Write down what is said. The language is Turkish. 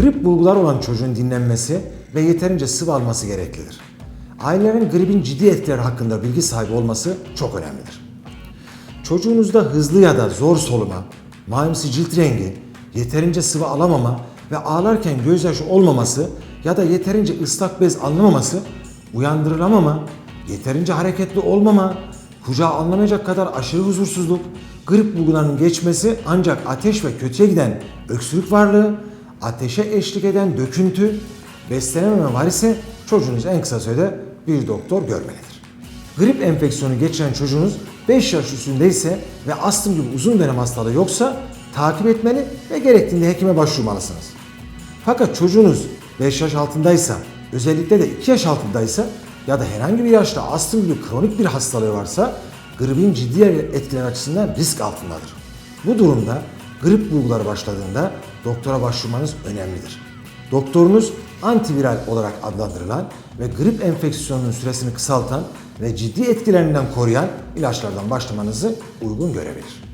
Grip bulgular olan çocuğun dinlenmesi ve yeterince sıvı alması gereklidir. Ailelerin gripin ciddi etkileri hakkında bilgi sahibi olması çok önemlidir. Çocuğunuzda hızlı ya da zor soluma, mavimsi cilt rengi, yeterince sıvı alamama ve ağlarken gözyaşı olmaması ya da yeterince ıslak bez alınamaması, uyandırılamama, yeterince hareketli olmama, kucağa alınamayacak kadar aşırı huzursuzluk, grip bulgularının geçmesi ancak ateş ve kötüye giden öksürük varlığı, ateşe eşlik eden döküntü, beslenememe var ise çocuğunuz en kısa sürede bir doktor görmelidir. Grip enfeksiyonu geçiren çocuğunuz 5 yaş üstündeyse ve astım gibi uzun dönem hastalığı yoksa takip etmeli ve gerektiğinde hekime başvurmalısınız. Fakat çocuğunuz 5 yaş altındaysa, özellikle de 2 yaş altındaysa ya da herhangi bir yaşta astım gibi kronik bir hastalığı varsa gripin ciddi etkileri açısından risk altındadır. Bu durumda grip bulguları başladığında doktora başvurmanız önemlidir. Doktorunuz antiviral olarak adlandırılan ve grip enfeksiyonunun süresini kısaltan ve ciddi etkilerinden koruyan ilaçlardan başlamanızı uygun görebilir.